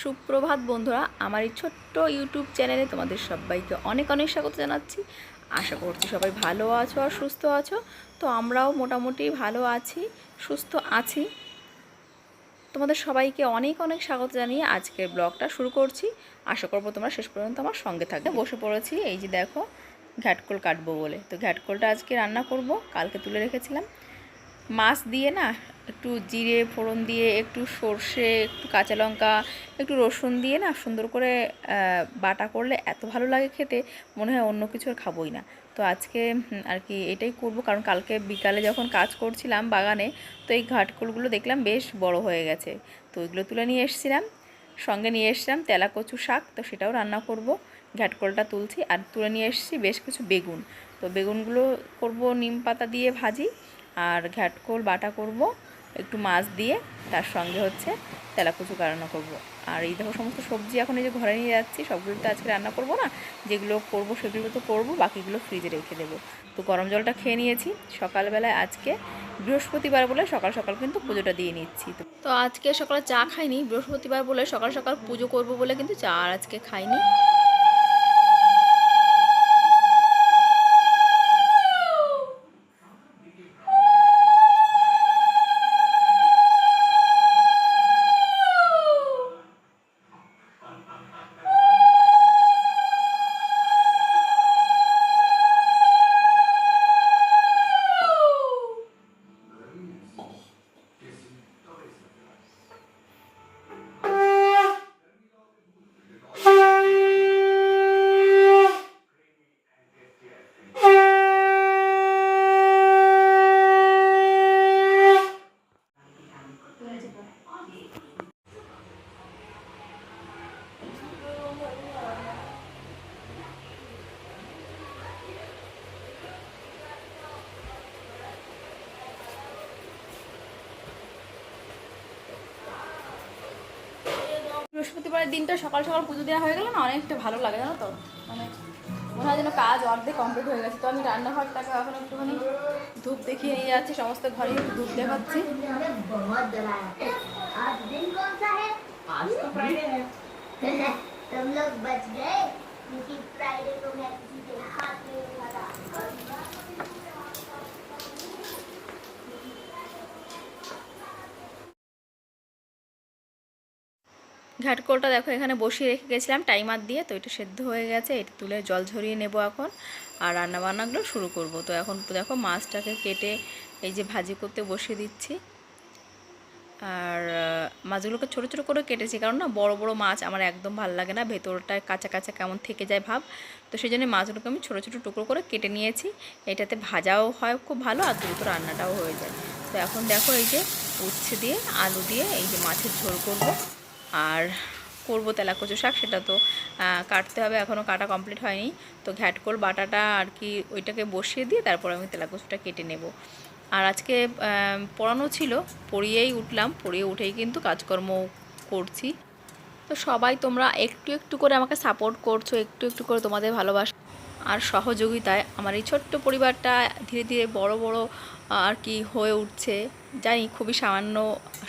সুপ্রভাত বন্ধুরা, আমার এই ছোট্ট ইউটিউব চ্যানেলে তোমাদের সবাইকে অনেক অনেক স্বাগত জানাচ্ছি। আশা করছি সবাই ভালো আছো আর সুস্থ আছো। তো আমরাও মোটামুটি ভালো আছি, সুস্থ আছি। তোমাদের সবাইকে অনেক অনেক স্বাগত জানিয়ে আজকের ব্লগটা শুরু করছি। আশা করব তোমরা শেষ পর্যন্ত আমার সঙ্গে থাকবে। বসে পড়েছি, এই যে দেখো, ঘ্যাটকোল কাটবো বলে। তো ঘ্যাটকোলটা আজকে রান্না করব, কালকে তুলে রেখেছিলাম। মাছ দিয়ে না একটু জিরে ফোড়ন দিয়ে, একটু সর্ষে, একটু কাঁচা লঙ্কা, একটু রসুন দিয়ে না সুন্দর করে বাটা করলে এত ভালো লাগে খেতে, মনে হয় অন্য কিছু আর খাবোই না। তো আজকে আর কি এটাই করব, কারণ কালকে বিকালে যখন কাজ করছিলাম বাগানে, তো এই ঘাটকোলগুলো দেখলাম বেশ বড় হয়ে গেছে। তো ওইগুলো তুলে নিয়ে এসেছিলাম, সঙ্গে নিয়ে এসছিলাম তেলা কচু শাক, তো সেটাও রান্না করব। ঘ্যাটকলটা তুলছি, আর তুলে নিয়ে এসেছি বেশ কিছু বেগুন। তো বেগুনগুলো করব, নিম পাতা দিয়ে ভাজি আর ঘ্যাটকোল বাটা করব, একটু মাছ দিয়ে, তার সঙ্গে হচ্ছে তেলাকুচু রান্না করব। আর এই দেখো সমস্ত সবজি এখন এই যে ঘরে নিয়ে যাচ্ছি, সবগুলো তো আজকে রান্না করব না, যেগুলো করব সেগুলো তো করব, বাকিগুলো ফ্রিজে রেখে দেবো। তো গরম জলটা খেয়ে নিয়েছি, সকালবেলায় আজকে বৃহস্পতিবার বলে সকাল সকাল কিন্তু পুজোটা দিয়ে নিচ্ছি। তো তো আজকে সকালে চা খাইনি, বৃহস্পতিবার বলে সকাল সকাল পুজো করব বলে কিন্তু চা আর আজকে খাইনি। বৃহস্পতিবারের দিনটা সকাল সকাল পুজো দেওয়া হয়ে গেল না অনেকটা ভালো লাগে জানো তো মানে মনে হয় যেন কাজ অর্ধেক কমপ্লিট হয়ে গেছে তো আমি রান্নাঘরটাকে এখন একটুখানি ধূপ দেখিয়ে নিয়ে যাচ্ছি সমস্ত ঘরে একটু ধূপ দেখাচ্ছি मैंने बहुत डराया आज दिन कौन सा है आज तो फ्राइडे है तुम लोग बच गए क्योंकि फ्राइडे को मैं किसी के हाथ में ঘাটকোলটা দেখো, এখানে বসিয়ে রেখে গেছিলাম টাইমার দিয়ে, তো এটা সেদ্ধ হয়ে গেছে, এটা তুলে জল ঝরিয়ে নেব এখন, আর রান্না বান্নাগুলো শুরু করব। তো এখন দেখো মাছটাকে কেটে এই যে ভাজি করতে বসিয়ে দিচ্ছি। আর মাছগুলোকে ছোটো ছোটো করে কেটেছি, কারণ না বড় বড় মাছ আমার একদম ভালো লাগে না, ভেতরটা কাঁচা কাঁচা কেমন থেকে যায় ভাব। তো সেই জন্য মাছগুলোকে আমি ছোটো ছোটো টুকরো করে কেটে নিয়েছি, এটাতে ভাজাও হয় খুব ভালো, আর দ্রুত রান্নাটাও হয়ে যায়। তো এখন দেখো এই যে উচ্ছে দিয়ে, আলু দিয়ে এই যে মাছের ঝোল করব। আর করব তেলাকচু শাক, সেটা তো কাটতে হবে এখনও কাটা কমপ্লিট হয়নি। তো ঘ্যাটকোল, বাটাটা আর কি ওইটাকে বসিয়ে দিয়ে তারপর আমি তেলাকচুটা কেটে নেব। আর আজকে পড়ানো ছিল, পড়িয়েই উঠলাম, পড়িয়ে উঠেই কিন্তু কাজকর্ম করছি। তো সবাই তোমরা একটু একটু করে আমাকে সাপোর্ট করছ, একটু একটু করে তোমাদের ভালোবাসা আর সহযোগিতায়। আমার এই ছোট্ট পরিবারটা ধীরে ধীরে বড় বড় আর কি হয়ে উঠছে, জানি খুবই সামান্য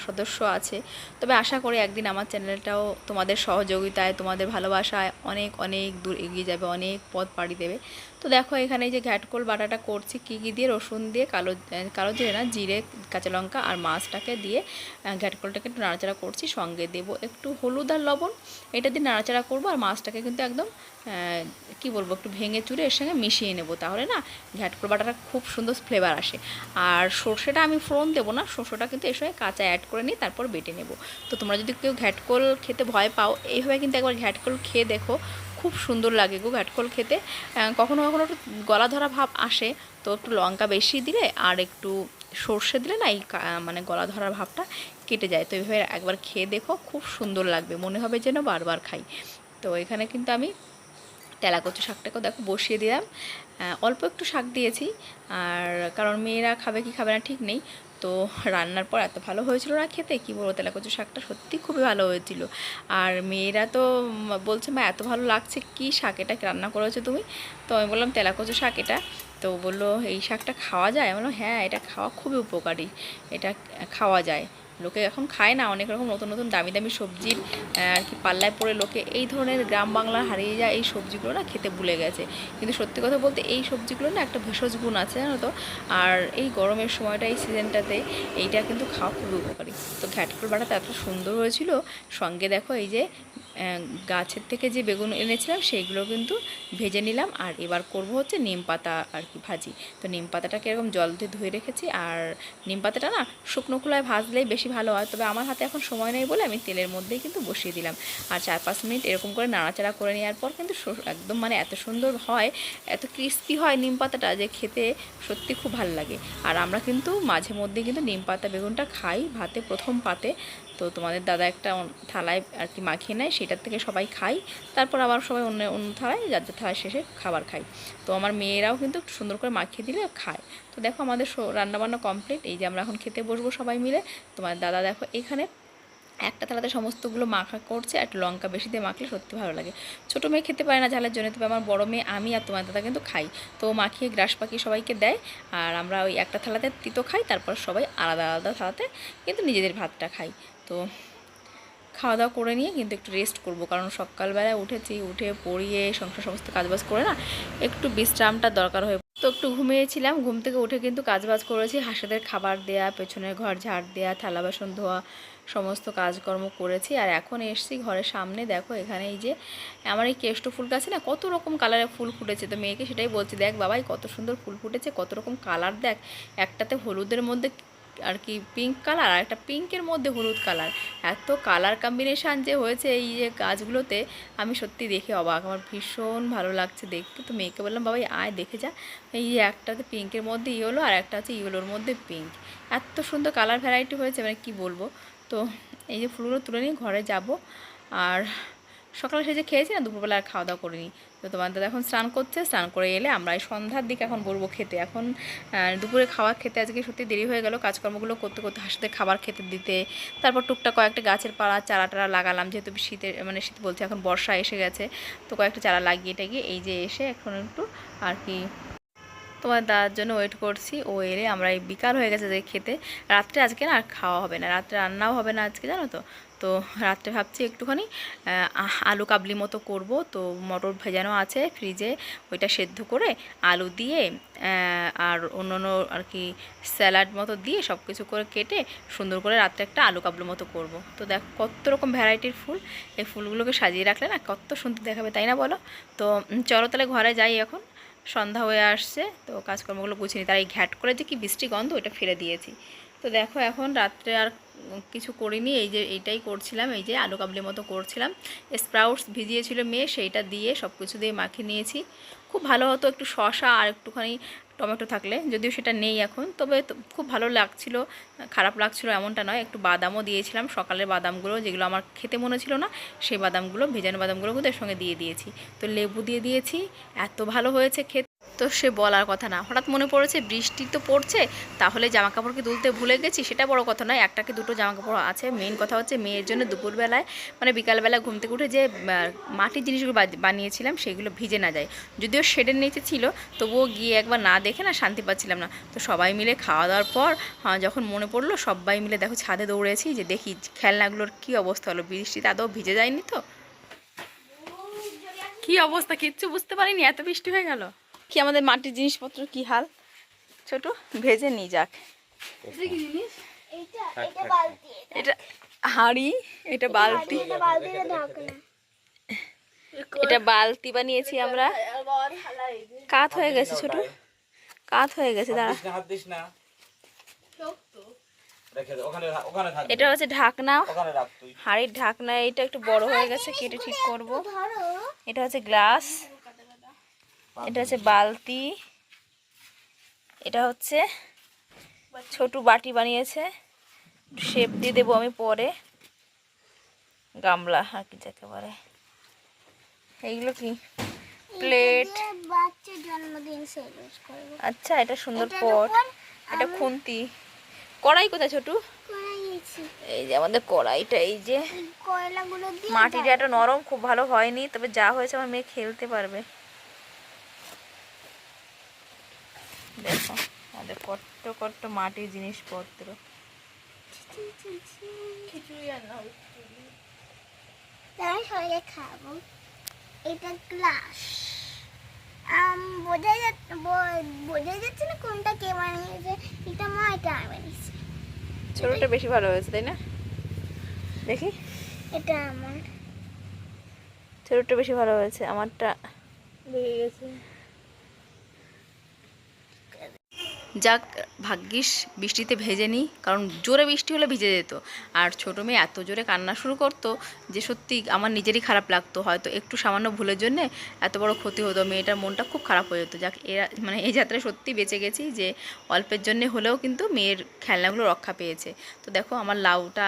সদস্য আছে। তবে আশা করি একদিন আমার চ্যানেলটাও তোমাদের সহযোগিতায়, তোমাদের ভালোবাসায় অনেক অনেক দূর এগিয়ে যাবে, অনেক পথ পাড়ি দেবে। তো দেখো এখানে যে ঘ্যাটকোল বাটাটা করছি, কী কী দিয়ে? রসুন দিয়ে, কালো কালো জিরে না, জিরে, কাঁচা লঙ্কা আর মাছটাকে দিয়ে ঘ্যাটকোলটাকে একটু নাড়াচাড়া করছি, সঙ্গে দেবো একটু হলুদ আর লবণ। এটা দিয়ে নাড়াচাড়া করব আর মাছটাকে কিন্তু একদম কি বলব, একটু ভেঙে চুরে এর সঙ্গে মিশিয়ে নেব। তাহলে না ঘ্যাটকোল বাটাটা খুব সুন্দর ফ্লেভার আসে। আর সর্ষেটা আমি ফোড়ন দেবো না, সর্ষেটা কিন্তু এর সঙ্গে কাঁচা অ্যাড করে নিয়ে তারপর বেটে নেব। তো তোমরা যদি কেউ ঘ্যাটকোল খেতে ভয় পাও, এইভাবে কিন্তু একবার ঘ্যাটকোল খেয়ে দেখো, খুব সুন্দর লাগে গো ঘ্যাটকোল খেতে। কখনো কখনো একটু গলা ধরা ভাব আসে, তো একটু লঙ্কা বেশি দিলে আর একটু সর্ষে দিলে না এই মানে গলা ধরার ভাবটা কেটে যায়। তো এইভাবে একবার খেয়ে দেখো, খুব সুন্দর লাগবে, মনে হবে যেন বারবার খাই। তো এখানে কিন্তু আমি তেলাকচু শাকটাকেও দেখো বসিয়ে দিলাম। অল্প একটু শাক দিয়েছি। আর কারণ মেয়েরা খাবে কি খাবে না ঠিক নেই। তো রান্নার পর এত ভালো হয়েছিল না খেতে, কি বলব তেলাকচু শাকটা সত্যি খুবই ভালো হয়েছিল। আর মেয়েরা তো বলছে, মা, এত ভালো লাগছে, কি শাক এটা? রান্না করেছ তুমি? তো আমি বললাম তেলাকচু শাক এটা। তো বলল, এই শাকটা খাওয়া যায়? আমি বললাম হ্যাঁ এটা খাওয়া খুবই উপকারী। এটা খাওয়া যায়। লোকে এখন খায় না, অনেক রকম নতুন নতুন দামি দামি সবজির আর কি পাল্লায় পড়ে লোকে এই ধরনের গ্রাম বাংলা হারিয়ে যায় এই সবজিগুলো না খেতে ভুলে গেছে। কিন্তু সত্যি কথা বলতে এই সবজিগুলো না একটা ভেষজ গুণ আছে, জানো তো? আর এই গরমের সময়টা, এই সিজনটাতে এইটা কিন্তু খাওয়া খুবই উপকারী। তো ঘ্যাটকল বাটাটা এত সুন্দর হয়েছিল, সঙ্গে দেখো এই যে গাছের থেকে যে বেগুন এনেছিলাম সেইগুলো কিন্তু ভেজে নিলাম। আর এবার করব হচ্ছে নিম পাতা আর কি ভাজি। তো নিম পাতাটাকে এরকম জল দিয়ে ধুয়ে রেখেছি। আর নিম পাতাটা না শুকনো খোলায় ভাজলেই বেশি ভালো হয়। তবে আমার হাতে এখন সময় নেই বলে আমি তেলের মধ্যেই কিন্তু বসিয়ে দিলাম। আর চার পাঁচ মিনিট এরকম করে নাড়াচাড়া করে নেওয়ার পর কিন্তু একদম মানে এত সুন্দর হয়, এত ক্রিস্পি হয় নিম পাতাটা যে খেতে সত্যি খুব ভালো লাগে। আর আমরা কিন্তু মাঝে মধ্যে কিন্তু নিম পাতা, বেগুনটা খাই ভাতে প্রথম পাতে। তো তোমাদের দাদা একটা থালায় আর কি মাখিয়ে নেয়, সেটার থেকে সবাই খাই তারপর আবার সবাই অন্য অন্য থালায়, যার যার থালায় শেষে খাবার খাই তো আমার মেয়েরাও কিন্তু সুন্দর করে মাখিয়ে দিলে খায়। তো দেখো আমাদের রান্নাবান্না কমপ্লিট এই যে আমরা এখন খেতে বসবো সবাই মিলে। তোমার দাদা দেখো এখানে একটা থালাতে সমস্তগুলো মাখা করছে, আর লঙ্কা বেশি দিয়ে মাখলে সত্যি ভালো লাগে। ছোটো মেয়ে খেতে পারে না ঝালের জন্য, তবে আমার বড় মেয়ে, আমি আর তোমার দাদা কিন্তু খাই। তো মাখিয়ে গ্রাস পাখি সবাইকে দেয়, আর আমরা ওই একটা থালাতে তিতো খাই, তারপর সবাই আলাদা আলাদা থালাতে কিন্তু নিজেদের ভাতটা খাই। তো খাওয়া দাওয়া করে নিয়ে কিন্তু একটু রেস্ট করব। কারণ সকালবেলায় উঠেছি, উঠে পড়িয়ে সংসার সমস্ত কাজবাজ করে না, একটু বিশ্রামটা দরকার হয়ে তো একটু ঘুমিয়েছিলাম, ঘুম থেকে উঠে কিন্তু কাজবাজ করেছি। হাঁসেদের খাবার দেয়া, পেছনের ঘর ঝাড় দেয়া, থালা বাসন ধোয়া, সমস্ত কাজকর্ম করেছি। আর এখন এসছি ঘরের সামনে। দেখো এখানে এই যে আমার এই কেষ্ট ফুল গাছে না কত রকম কালারের ফুল ফুটেছে। তো মেয়েকে সেটাই বলছি, দেখ বাবাই কত সুন্দর ফুল ফুটেছে, কত রকম কালার দেখ। একটাতে হলুদের মধ্যে আর কি পিঙ্ক কালার আর একটা পিঙ্কের মধ্যে হলুদ কালার এত কালার কম্বিনেশান যে হয়েছে এই যে গাছগুলোতে, আমি সত্যি দেখে অবাক। আমার ভীষণ ভালো লাগছে দেখতে। তো মেয়েকে বললাম, বাবাই, আয়, দেখে যা। এই যে একটাতে পিঙ্কের মধ্যে ইয়েলো আর একটা হচ্ছে ইয়েলোর মধ্যে পিঙ্ক এত সুন্দর কালার ভ্যারাইটি হয়েছে মানে কি বলব? তো এই যে ফুলগুলো তুলে নিয়ে ঘরে যাব। আর সকালে সে যে খেয়েছি না, দুপুরবেলা আর খাওয়া দাওয়া করিনি। তো তোমার দাদা এখন স্নান করছে, স্নান করে এলে আমরা এই সন্ধ্যার দিকে এখন বলব খেতে। এখন দুপুরে খাবার খেতে আজকে সত্যি দেরি হয়ে গেল। কাজকর্মগুলো করতে করতে হাসতে খাবার খেতে দিতে, তারপর টুকটাক কয়েকটা গাছের পাড়া চারা টারা লাগালাম। যেহেতু শীতের মানে শীত বলছে, এখন বর্ষা এসে গেছে। তো কয়েকটা চারা লাগিয়ে টাগিয়ে এই যে এসে এখন একটু আর কি তোমার দাদার জন্য ওয়েট করছি। ও এলে আমরা এই বিকাল হয়ে গেছে যে খেতে। রাত্রে আজকে না আর খাওয়া হবে না। রাত্রে রান্নাও হবে না আজকে, জানো তো? তো রাত্রে ভাবছি একটুখানি আলু কাবলি মতো করব। তো মটর ভেজানো আছে ফ্রিজে ওইটা সেদ্ধ করে আলু দিয়ে আর অন্য অন্য আর কি স্যালাড মতো দিয়ে সব কিছু করে কেটে সুন্দর করে রাত্রে একটা আলু কাবলু মতো করব। তো দেখো কত রকম ভ্যারাইটির ফুল, এই ফুলগুলোকে সাজিয়ে রাখলে না কত সুন্দর দেখাবে, তাই না বলো? তো চলো তাহলে ঘরে যাই এখন, সন্ধ্যা হয়ে আসছে, তো কাজকর্মগুলো গুছিয়ে নিই তার এই ঘ্যাট করে যে কি বৃষ্টি গন্ধ, ওইটা ফেলে দিয়েছি। তো দেখো এখন রাত্রে আর কিছু করিনি, এই যে এইটাই করছিলাম, এই যে আলু কাবলির মতো করছিলাম। স্প্রাউটস ভিজিয়েছিল মেয়ে, সেইটা দিয়ে সব কিছু দিয়ে মাখিয়ে নিয়েছি। খুব ভালো হতো একটু শশা আর একটুখানি টমেটো থাকলে, যদিও সেটা নেই এখন, তবে খুব ভালো লাগছিল, খারাপ লাগছিল এমনটা নয়, একটু বাদামও দিয়েছিলাম, সকালের বাদামগুলো যেগুলো আমার খেতে মনে ছিল না, সেই বাদামগুলো, ভেজানো বাদামগুলো কিন্তু সঙ্গে দিয়ে দিয়েছি। তো লেবু দিয়ে দিয়েছি, এত ভালো হয়েছে খেতে। তো সে বলার কথা না। হঠাৎ মনে পড়েছে বৃষ্টি তো পড়ছে, তাহলে জামা কাপড় কি তুলতে ভুলে গেছি, সেটা বড় কথা নয়। একটা কি দুটো জামা কাপড় আছে মেন কথা হচ্ছে মেয়ের জন্য দুপুরবেলায় মানে বিকালবেলা ঘুম থেকে উঠে যে মাটির জিনিসগুলো বানিয়েছিলাম, সেগুলো ভিজে না যায়। যদিও শেডের নিচে ছিল, তবুও গিয়ে একবার না দেখে না শান্তি পাচ্ছিলাম না। তো সবাই মিলে খাওয়া দাওয়ার পর যখন মনে পড়ল, সবাই মিলে দেখো ছাদে দৌড়েছি, যে দেখি খেলনাগুলোর কি অবস্থা হলো। বৃষ্টিতে আদৌ ভিজে যায়নি তো? কি অবস্থা? কিচ্ছু বুঝতে পারিনি, এত বৃষ্টি হয়ে গেল। কি আমাদের মাটির জিনিসপত্র কি হাল? ছোট ভেজে নিয়ে যাক। এটা এটা বালতি এটা। হাঁড়ি এটা বালতি। এটা বালতিতে ঢাকনা এটা বালতি বানিয়েছি আমরা। কাত হয়ে গেছে ছোট। কাত হয়ে গেছে দাঁড়া। এটা হচ্ছে ঢাকনা। ওখানে রাখ তুই। হাঁড়ির ঢাকনা এটা একটু বড় হয়ে গেছে কেটে ঠিক করব। এটা হচ্ছে গ্লাস। এটা হচ্ছে বালতি। এটা হচ্ছে ছোটু বাটি বানিয়েছে। শেপ দিয়ে দেবো আমি পরে। গামলা আর কি যাকে বলে এইগুলো কি? প্লেট আচ্ছা এটা সুন্দর পট। এটা খুন্তি। কড়াই কোথায় ছোটু? এই যে আমাদের কড়াইটা এই যে। মাটিটা একটা নরম খুব ভালো হয়নি। তবে যা হয়েছে আমার মেয়ে খেলতে পারবে। দেখো আমাদের কত কত মাটির জিনিসপত্র। খিচুড়ি রান্না তাই খাব। এটা গ্লাস। আম বোঝা যাচ্ছে বোঝা যাচ্ছে না কোনটা কে বানিয়েছে। এটা মা এটা আমি বানিয়েছি। ছোটটা বেশি ভালো হয়েছে তাই না? দেখি। এটা আমার। ছোটটা বেশি ভালো হয়েছে আমারটা। গেছে। যাক ভাগ্যিস বৃষ্টিতে ভেজে নিই কারণ জোরে বৃষ্টি হলে ভিজে যেত। আর ছোটো মেয়ে এত জোরে কান্না শুরু করতো যে সত্যি আমার নিজেরই খারাপ লাগতো। হয়তো একটু সামান্য ভুলের জন্যে এত বড় ক্ষতি হতো মেয়েটার মনটা খুব খারাপ হয়ে যেত। যাক এরা মানে এই যাত্রায় সত্যি বেঁচে গেছি যে অল্পের জন্যে হলেও কিন্তু মেয়ের খেলনাগুলো রক্ষা পেয়েছে। তো দেখো আমার লাউটা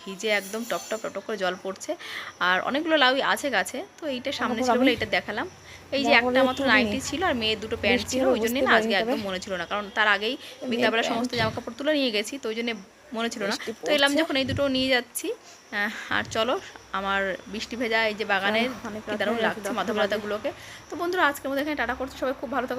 ভিজে একদম টপ টপ টপ টপ করে জল পড়ছে। আর অনেকগুলো লাউই আছে গাছে তো এইটা সামনে ছিল বলে এটা দেখালাম। এই যে একটা মাত্র নাইটি ছিল আর মেয়ের দুটো প্যান্ট ছিল ওই জন্য না আজকে একদম মনে ছিল না কারণ তার আগেই বিকালবেলা সমস্ত জামা কাপড় তুলে নিয়ে গেছি তো ওই জন্য মনে ছিল না। তো এলাম যখন এই দুটো নিয়ে যাচ্ছি আহ, আর চলো আমার বৃষ্টি ভেজা এই যে বাগানের দারুণ লাগছে মাধবলতাগুলোকে তো বন্ধুরা আজকের মধ্যে এখানে টাটা করছে সবাই খুব ভালো থাকো